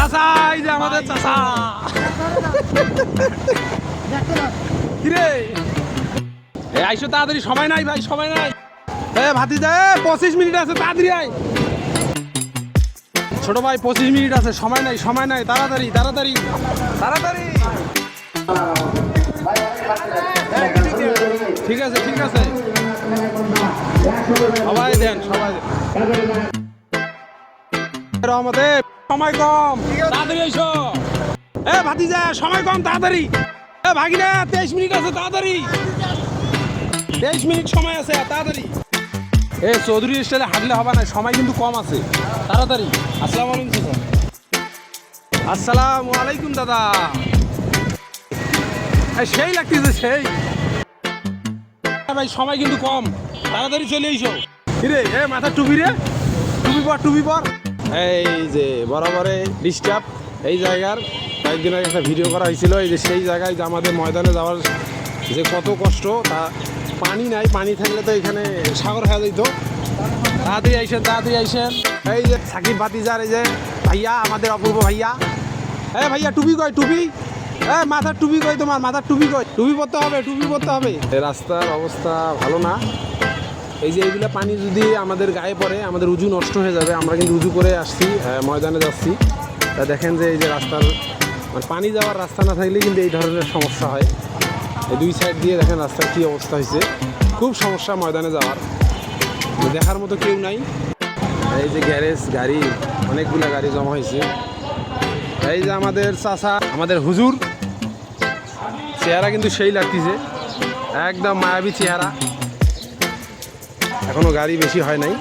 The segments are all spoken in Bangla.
চাচা, এই যে আমাদের চাচা। কিরে? এ, আইসো তাড়াতাড়ি, সময় নাই ভাই, সময় নাই। এ ভাতি যা পঁচিশ মিনিট আছে, তাড়াতাড়ি আয়। ছোট ভাই, পঁচিশ মিনিট আছে, সময় নাই সময় নাই, তাড়াতাড়ি তাড়াতাড়ি তাড়াতাড়ি। ঠিক আছে ঠিক আছে। সবাই দেন সবাই দেন। রহমতে সময় কম। তাড়াতাড়ি এসো। এ ভাতিজা সময় কম তাড়াতাড়ি। এ ভাগিনা তেইশ মিনিট আছে তাড়াতাড়ি। তেইশ মিনিট সময় আছে তাড়াতাড়ি। এ চৌধুরী স্টাইলে হাঁটলে হবে না সময় কিন্তু কম আছে। তাড়াতাড়ি। আসসালামু আলাইকুম আসসালামু আলাইকুম দাদা। সেই লাগতেছে সেই। ভাই সময় কিন্তু কম। তাড়াতাড়ি চলে এসো। কিরে এ মাথা টুপি রে? টুপি পর টুপি পর। এই যে বরাবরে ডিস্টার্ব এই জায়গার কয়েকদিন আগে একটা ভিডিও করা হয়েছিল, এই যে সেই জায়গায় যে আমাদের ময়দানে যাওয়ার যে কত কষ্ট, তা পানি নাই, পানি থাকলে তো এখানে সাগর হয়ে যেত তাড়াতাড়ি আইসেন তাড়াতাড়ি আইসেন। এই যে সাকিব ভাতিজার, এই যে ভাইয়া, আমাদের অপূর্ব ভাইয়া। এ ভাইয়া, টুপি কয় টুপি? এ, মাথার টুপি কয় তোমার? মাথার টুপি কয় টুপি পরতে হবে, টুপি পরতে হবে। রাস্তার অবস্থা ভালো না। এই যে এইগুলা পানি যদি আমাদের গায়ে পড়ে, আমাদের উজু নষ্ট হয়ে যাবে, আমরা কিন্তু উজু করে আসছি ময়দানে যাচ্ছি। তা দেখেন যে এই যে রাস্তার মানে পানি যাওয়ার রাস্তা না থাকলে কিন্তু এই ধরনের সমস্যা হয়। এই দুই সাইড দিয়ে দেখেন রাস্তার কী অবস্থা হয়েছে। খুব সমস্যা ময়দানে যাওয়ার। দেখার মতো কেউ নাই। এই যে গ্যারেজ, গাড়ি, অনেকগুলো গাড়ি জমা হয়েছে। এই যে আমাদের চাষা আমাদের হুজুর, চেহারা কিন্তু সেই লাগতেছে। একদম মায়াবী চেহারা। এখনও গাড়ি বেশি হয় নাই।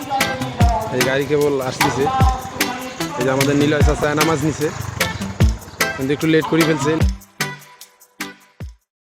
এই গাড়ি কেবল আসতেছে। এই যে আমাদের নীলয় চাষা নামাজ নিছে। কিন্তু একটু লেট করে ফেলছে।